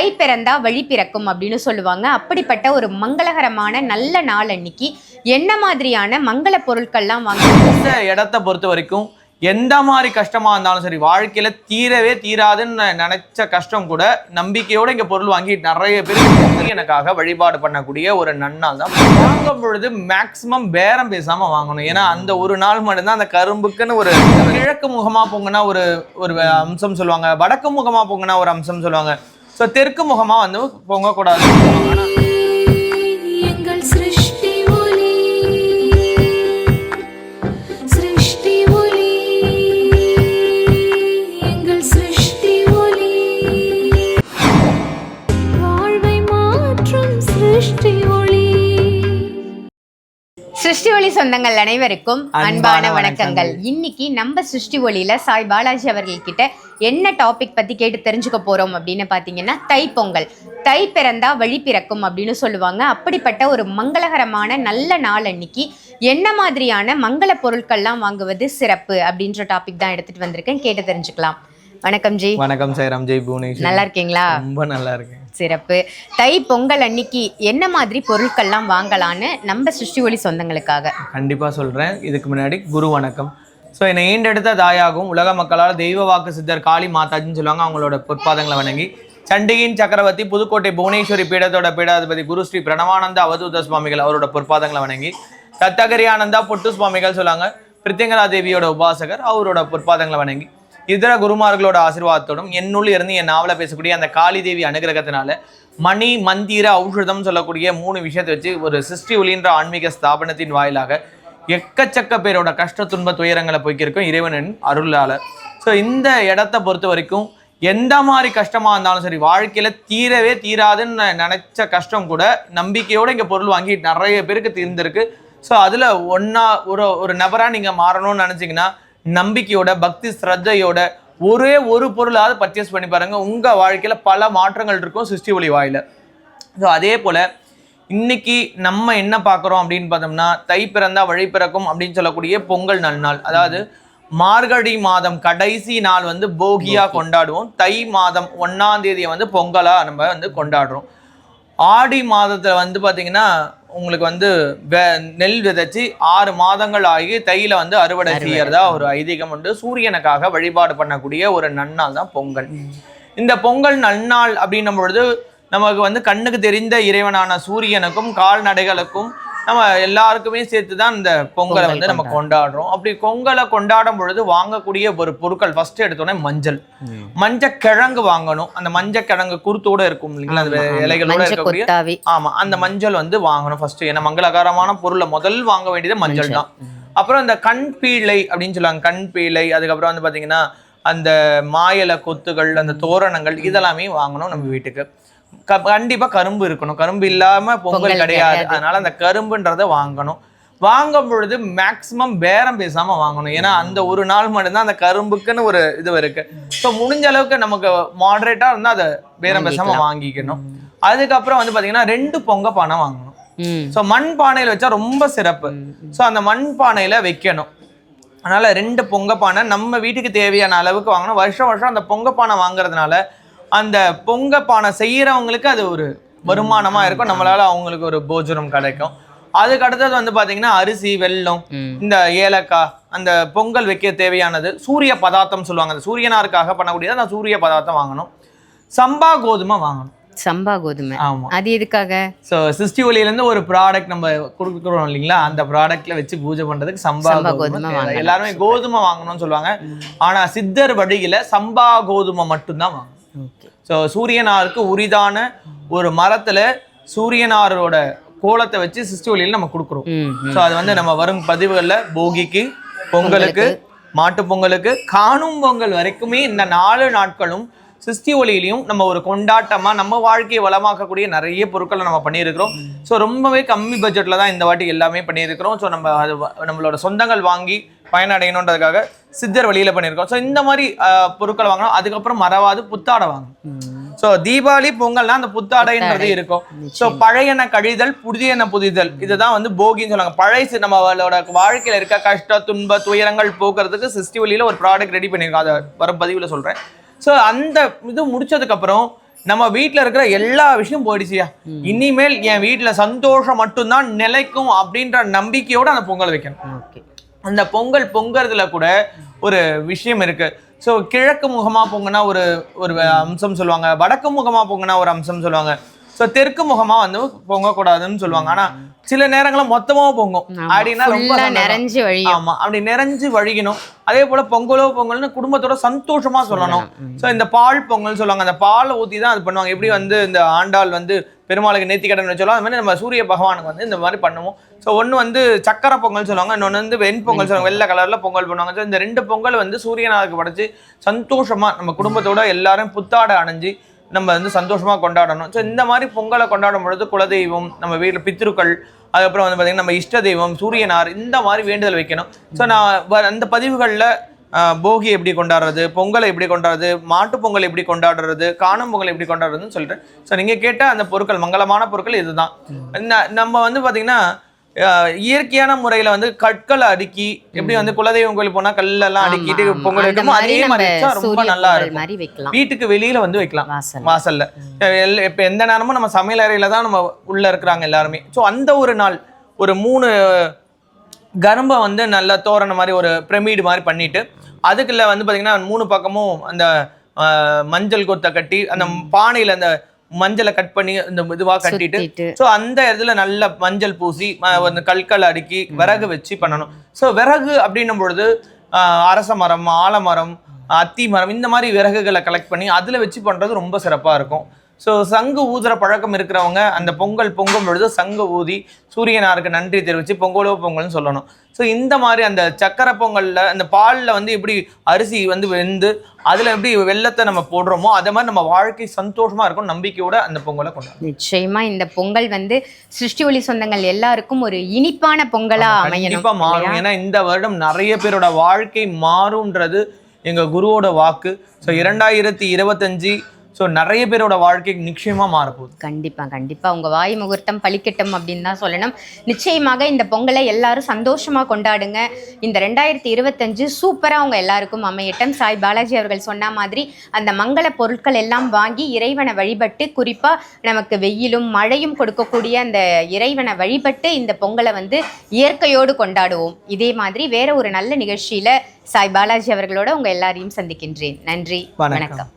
தை பிறந்தா வழி பிறக்கும் அப்படின்னு சொல்லுவாங்க. அப்படிப்பட்ட ஒரு மங்களகரமான நல்ல நாள் அன்னைக்கு என்ன மாதிரியான மங்கள பொருட்கள்லாம் வாங்க இந்த இடத்த பொறுத்த வரைக்கும் எந்த மாதிரி கஷ்டமா இருந்தாலும் சரி வாழ்க்கையில தீரவே தீராதுன்னு நினைச்ச கஷ்டம் கூட நம்பிக்கையோட இங்க பொருள் வாங்கி நிறைய பேர் எனக்காக வழிபாடு பண்ணக்கூடிய ஒரு நன்னால் தான். வாங்கும் பொழுது மேக்சிமம் பேரம் பேசாம வாங்கணும். ஏன்னா அந்த ஒரு நாள் மட்டும்தான் அந்த கரும்புக்குன்னு ஒரு கிழக்கு முகமா போங்கன்னா ஒரு ஒரு அம்சம் சொல்லுவாங்க வடக்கு முகமா போங்கன்னா ஒரு அம்சம் சொல்லுவாங்க. ஸோ தெற்கு முகமாக வந்து பொங்கக்கூடாது. சிருஷ்டி ஒளி சொந்தங்கள் அனைவருக்கும் அன்பான வணக்கங்கள். இன்னைக்கு நம்ம சிருஷ்டி ஒளியில சாய் பாலாஜி அவர்கள் கிட்ட என்ன டாபிக் பத்தி கேட்டு தெரிஞ்சுக்க போறோம் அப்படின்னு பாத்தீங்கன்னா தைப்பொங்கல். தை பிறந்தா வழி பிறக்கும் அப்படின்னு சொல்லுவாங்க. அப்படிப்பட்ட ஒரு மங்களகரமான நல்ல நாள் அன்னைக்கு என்ன மாதிரியான மங்கள பொருட்கள்லாம் வாங்குவது சிறப்பு அப்படின்ற டாபிக் தான் எடுத்துட்டு வந்திருக்கேன். கேட்டு தெரிஞ்சுக்கலாம். வணக்கம் ஜி. வணக்கம் சாய்ராம் ஜெய் புவனேஸ்வர். நல்லா இருக்கீங்களா? ரொம்ப நல்லா இருக்கேன். சிறப்பு. தை பொங்கல் அன்னைக்கு என்ன மாதிரி பொருட்கள்லாம் வாங்கலான்னு நம்ம சிருஷ்டி ஒளி சொந்தங்களுக்காக? கண்டிப்பாக சொல்கிறேன் இதுக்கு முன்னாடி குரு வணக்கம். ஸோ என்னை ஈண்டெடுத்த தாயாகும் உலக மக்களால் தெய்வ வாக்கு சித்தர் காளி மாதாஜின்னு சொல்லுவாங்க. அவங்களோட பொற்பாதங்களை வணங்கி சண்டிகின் சக்கரவர்த்தி புதுக்கோட்டை புவனேஸ்வரி பீடத்தோட பீடாதிபதி குரு ஸ்ரீ பிரணவானந்த அவதூத சுவாமிகள் அவரோட பொற்பாதங்களை வணங்கி தத்தகரி ஆனந்தா பொட்டு சுவாமிகள் சொல்லுவாங்க. பிரித்திங்கரா தேவியோட உபாசகர் அவரோட பொற்பாதங்களை வணங்கி இதர குருமார்களோட ஆசீர்வாதத்தோடும் என்னுள்ள இருந்து என் நாவலை பேசக்கூடிய அந்த காளி தேவி அனுகிரகத்தினால மணி மந்திர ஔஷதம் சொல்லக்கூடிய மூணு விஷயத்தை வச்சு ஒரு சிருஷ்டி ஒளின்ற ஆன்மீக ஸ்தாபனத்தின் வாயிலாக எக்கச்சக்க பேரோட கஷ்ட துன்ப துயரங்களை போய்க்கிருக்கும் இறைவனின் அருளால. ஸோ இந்த இடத்த பொறுத்த வரைக்கும் எந்த மாதிரி கஷ்டமாக இருந்தாலும் சரி வாழ்க்கையில் தீரவே தீராதுன்னு நினைச்ச கஷ்டம் கூட நம்பிக்கையோடு இங்கே பொருள் வாங்கி நிறைய பேருக்கு தீர்ந்திருக்கு. ஸோ அதில் ஒன்றா ஒரு ஒரு நபராக நீங்கள் மாறணும்னு நினச்சிங்கன்னா நம்பிக்கையோட பக்தி ஸ்ரத்தையோட ஒரே ஒரு பொருளாவது பர்ச்சேஸ் பண்ணி பாருங்க. உங்க வாழ்க்கையில பல மாற்றங்கள் இருக்கும் சிருஷ்டி ஒளி வாயில. ஸோ அதே போல இன்னைக்கு நம்ம என்ன பார்க்குறோம் அப்படின்னு பார்த்தோம்னா தை பிறந்தா வழி பிறக்கும் அப்படின்னு சொல்லக்கூடிய பொங்கல் நல்நாள் அதாவது மார்கழி மாதம் கடைசி நாள் வந்து போகியா கொண்டாடுவோம். தை மாதம் ஒன்னாம் தேதியை வந்து பொங்கலா நம்ம வந்து கொண்டாடுறோம். ஆடி மாதத்துல வந்து பாத்தீங்கன்னா உங்களுக்கு வந்து நெல் விதைச்சு ஆறு மாதங்கள் ஆகி தையில வந்து அறுவடை. செய்யறதா ஒரு ஐதீகம் உண்டு. சூரியனுக்காக வழிபாடு பண்ணக்கூடிய ஒரு நன்னாள் தான் பொங்கல். இந்த பொங்கல் நன்னாள் அப்படின்னும் பொழுது நமக்கு வந்து கண்ணுக்கு தெரிந்த இறைவனான சூரியனுக்கும் கால்நடைகளுக்கும் நம்ம எல்லாருக்குமே சேர்த்து தான் இந்த பொங்கலை வந்து நம்ம கொண்டாடுறோம். அப்படி பொங்கலை கொண்டாடும் பொழுது வாங்கக்கூடிய ஒரு பொருட்கள் ஃபர்ஸ்ட் எடுத்தோடனே மஞ்சள். மஞ்சள் கிழங்கு வாங்கணும். அந்த மஞ்சள் கிழங்கு குருத்தோட இருக்கும் இல்லைங்களா? அந்த இலைகளோட இருக்கக்கூடிய ஆமா அந்த மஞ்சள் வந்து வாங்கணும் ஃபர்ஸ்ட் ஏன்னா மங்களகரமான பொருளை முதல் வாங்க வேண்டியது மஞ்சள் தான். அப்புறம் இந்த கண் பீளை அப்படின்னு சொல்லுவாங்க. கண் பீளை அதுக்கப்புறம் வந்து பாத்தீங்கன்னா அந்த மாயல கொத்துகள் அந்த தோரணங்கள் இதெல்லாமே வாங்கணும் நம்ம வீட்டுக்கு. கண்டிப்பா கரும்பு இருக்கணும். கரும்பு இல்லாம பொங்கல் கிடையாது. அதனால அந்த கரும்புன்றதை வாங்கணும். வாங்கும் பொழுது மேக்சிமம் பேரம் பேசாம வாங்கணும். ஏன்னா அந்த ஒரு நாள் மட்டும்தான் அந்த கரும்புக்குன்னு ஒரு இது இருக்கு. ஸோ முடிஞ்ச அளவுக்கு நமக்கு மாடரேட்டா இருந்தா அதை பேரம் பேசாம வாங்கிக்கணும். அதுக்கப்புறம் வந்து பாத்தீங்கன்னா ரெண்டு பொங்க பானை வாங்கணும். ஸோ மண் பானையில வச்சா ரொம்ப சிறப்பு. ஸோ அந்த மண் பானையில வைக்கணும். அதனால ரெண்டு பொங்க பானை நம்ம வீட்டுக்கு தேவையான அளவுக்கு வாங்கணும். வருஷம் வருஷம் அந்த பொங்க பானை வாங்குறதுனால அந்த பொங்க பானை செய்யறவங்களுக்கு அது ஒரு வருமானமா இருக்கும். நம்மளால அவங்களுக்கு ஒரு போஜனம் கிடைக்கும். அதுக்கு அடுத்தது வந்து பாத்தீங்கன்னா அரிசி வெல்லம் ம். இந்த ஏலக்காய் அந்த பொங்கல் வைக்க தேவையானது சூரிய பதார்த்தம் சொல்லுவாங்க. அந்த சூரியனாருக்காக பண்ணக்கூடியது அந்த சூரிய பதார்த்தம் வாங்கணும். சம்பா கோதுமை வாங்கணும். சம்பா கோதுமை. ஆமா. அது எதுக்காக? ஸோ சிஸ்டி ஒலியிலேருந்து ஒரு ப்ராடக்ட் நம்ம கொடுக்குறோம் இல்லைங்களா? அந்த ப்ராடக்ட்ல வச்சு பூஜை பண்றதுக்கு சம்பா கோதுமை. எல்லாருமே கோதுமை வாங்கணும்னு சொல்லுவாங்க. ஆனா சித்தர் வழியில சம்பா கோதுமை மட்டும்தான் வாங்கணும். ஸோ சூரியனாருக்கு உரிதான ஒரு மரத்துல சூரியனாரோட கோலத்தை வச்சு சிஸ்டி ஒலியில் நம்ம கொடுக்குறோம். ஸோ அது வந்து நம்ம வரும் பதிவுகள்ல போகிக்கு பொங்கலுக்கு மாட்டு பொங்கலுக்கு காணும் பொங்கல் வரைக்குமே இந்த நாலு நாட்களும் சிஸ்டி ஒளியிலையும் நம்ம ஒரு கொண்டாட்டமா நம்ம வாழ்க்கையை வளமாக்கக்கூடிய நிறைய பொருட்களை நம்ம பண்ணியிருக்கிறோம். ஸோ ரொம்பவே கம்மி பட்ஜெட்ல தான் இந்த வாட்டி எல்லாமே பண்ணியிருக்கிறோம். ஸோ நம்ம அது நம்மளோட சொந்தங்கள் வாங்கி பயனடையணுன்றதுக்காக சித்தர் வழியில பண்ணியிருக்கோம். ஸோ இந்த மாதிரி அஹ், பொருட்கள் வாங்கணும் அதுக்கப்புறம் மறவாது புத்தாடை வாங்கணும் ம். ஸோ தீபாவளி பொங்கல்னா அந்த புத்தாடைன்றது புத்தாடை. இருக்கும். ஸோ பழையன கழிதல் புதியன புதிதல். இதுதான் வந்து போகின்னு சொல்லுவாங்க. பழைய நம்மளோட வாழ்க்கையில இருக்க கஷ்ட துன்ப துயரங்கள் போக்குறதுக்கு சிஸ்டி வழியில ஒரு ப்ராடக்ட் ரெடி பண்ணியிருக்கோம். அதை வரும் பதிவில் சொல்றேன். ஸோ அந்த இது முடிச்சதுக்கு அப்புறம் நம்ம வீட்ல இருக்கிற எல்லா விஷயம் போயிடுச்சியா இனிமேல் என் வீட்ல சந்தோஷம் மட்டும்தான் நிலைக்கும் அப்படின்ற நம்பிக்கையோட அந்த பொங்கல் வைக்கணும். ஓகே. அந்த பொங்கல் பொங்கறதுல கூட ஒரு விஷயம் இருக்கு. ஸோ கிழக்கு முகமா பொங்குனா ஒரு ஒரு அம்சம் சொல்லுவாங்க. வடக்கு முகமா பொங்குனா ஒரு அம்சம் சொல்லுவாங்க. ஸோ தெற்கு முகமா வந்து பொங்கக்கூடாதுன்னு சொல்லுவாங்க. ஆனா சில நேரங்கள்ல மொத்தமா பொங்கும். அப்படின்னா ரொம்ப. நிறைஞ்சு வழியும். ஆமா. அப்படி நிறைஞ்சு வழிகணும் அதே போல பொங்கலோ பொங்கல்னு குடும்பத்தோட சந்தோஷமா சொல்லணும். சோ இந்த பால் பொங்கல் சொல்லுவாங்க. அந்த பாலை ஊத்தி தான் அது பண்ணுவாங்க. எப்படி வந்து இந்த ஆண்டாள் வந்து பெருமாளுக்கு நேர்த்திக்கடன் வச்சாலும் அது மாதிரி நம்ம சூரிய பகவானுக்கு வந்து இந்த மாதிரி பண்ணுவோம். ஸோ ஒன்று வந்து சக்கரை பொங்கல் சொல்லுவாங்க. இன்னொன்று வந்து வெண் பொங்கல் சொல்லுவாங்க. வெள்ளை கலர்ல பொங்கல் பண்ணுவாங்க. ஸோ இந்த ரெண்டு பொங்கல் வந்து சூரியனாருக்கு படைச்சு சந்தோஷமா நம்ம குடும்பத்தோட எல்லாரும் புத்தாடை அணைஞ்சு நம்ம வந்து சந்தோஷமா கொண்டாடணும். ஸோ இந்த மாதிரி பொங்கலை கொண்டாடும் பொழுது குலதெய்வம் நம்ம வீட்டில் பித்ருக்கள் அதுக்கப்புறம் வந்து பார்த்தீங்கன்னா நம்ம இஷ்ட தெய்வம் சூரியனார் இந்த மாதிரி வேண்டுதல் வைக்கணும். ஸோ நான் அந்த பதிவுகளில் போகி எப்படி கொண்டாடுறது பொங்கலை எப்படி கொண்டாடுறது மாட்டு பொங்கல் எப்படி கொண்டாடுறது காணும் பொங்கல் எப்படி கொண்டாடுறதுன்னு சொல்லிட்டு ஸோ நீங்கள் கேட்ட அந்த பொருட்கள் மங்களமான பொருட்கள் இதுதான். நம்ம வந்து பார்த்தீங்கன்னா இயற்கையான முறையில் வந்து கற்களை அடுக்கி எப்படி வந்து குலதெய்வம் கோயில் போனால் கல்லெல்லாம் அடுக்கிட்டு. பொங்கல் வைக்கணும் அதே மாதிரி ரொம்ப நல்லா இருக்கும். வீட்டுக்கு வெளியில வந்து வைக்கலாம். வாசல் வாசல்ல. இப்ப எந்த நேரமும் நம்ம சமையல் அறையில தான் நம்ம உள்ள இருக்கிறாங்க எல்லாருமே. ஸோ அந்த ஒரு நாள் ஒரு மூணு கரும்பை வந்து நல்ல தோரண மாதிரி ஒரு பிரமிடு மாதிரி பண்ணிட்டு அதுக்குள்ள வந்து பாத்தீங்கன்னா மூணு பக்கமும் அந்த மஞ்சள் கொத்தை கட்டி அந்த பானையில அந்த மஞ்சளை கட் பண்ணி இந்த இதுவா கட்டிட்டு ஸோ அந்த இடத்துல நல்ல மஞ்சள் பூசி கற்கள் அடுக்கி விறகு வச்சு பண்ணணும். ஸோ விறகு அப்படின்னும் பொழுது ஆஹ், அரச மரம் ஆலமரம் அத்தி மரம் இந்த மாதிரி விறகுகளை கலெக்ட் பண்ணி அதில் வச்சு பண்ணுறது ரொம்ப சிறப்பாக இருக்கும். ஸோ சங்கு ஊதுற பழக்கம் இருக்கிறவங்க அந்த பொங்கல் பொங்கும் பொழுது சங்கு ஊதி சூரியனாருக்கு நன்றி தெரிவித்து பொங்கலோ பொங்கல்னு சொல்லணும். ஸோ இந்த மாதிரி அந்த சக்கரை பொங்கலில் அந்த பாலில் வந்து எப்படி அரிசி வந்து வெந்து அதில் எப்படி வெள்ளத்தை நம்ம போடுறோமோ அதே மாதிரி நம்ம வாழ்க்கை சந்தோஷமாக இருக்கும் நம்பிக்கையோட அந்த பொங்கலை கொண்டாடணும். நிச்சயமா இந்த பொங்கல் வந்து சிருஷ்டி ஒளி சொந்தங்கள் எல்லாருக்கும் ஒரு இனிப்பான பொங்கலா அமையணும் கண்டிப்பா மாறும்? ஏன்னா இந்த வருடம் நிறைய பேரோட வாழ்க்கை மாறும்ன்றது எங்க குருவோட வாக்கு. ஸோ இரண்டாயிரத்தி இருபத்தஞ்சு ஸோ நிறைய பேரோட வாழ்க்கை நிச்சயமா மாறப்போகுது. கண்டிப்பா கண்டிப்பா. உங்க வாய் முகூர்த்தம் பலிக்கட்டும் அப்படின்னு தான் சொல்லணும். நிச்சயமாக இந்த பொங்கலை எல்லாரும் சந்தோஷமா கொண்டாடுங்க. இந்த ரெண்டாயிரத்தி இருபத்தஞ்சு சூப்பரா உங்க எல்லாருக்கும் அமையட்டும். சாய் பாலாஜி அவர்கள் சொன்ன மாதிரி அந்த மங்கள பொருட்கள் எல்லாம் வாங்கி இறைவனை வழிபட்டு குறிப்பா நமக்கு வெயிலும் மழையும் கொடுக்கக்கூடிய அந்த இறைவனை வழிபட்டு இந்த பொங்கலை வந்து இயற்கையோடு கொண்டாடுவோம். இதே மாதிரி வேற ஒரு நல்ல நிகழ்ச்சியில சாய் பாலாஜி அவர்களோட உங்க எல்லாரையும் சந்திக்கின்றேன். நன்றி. வணக்கம்.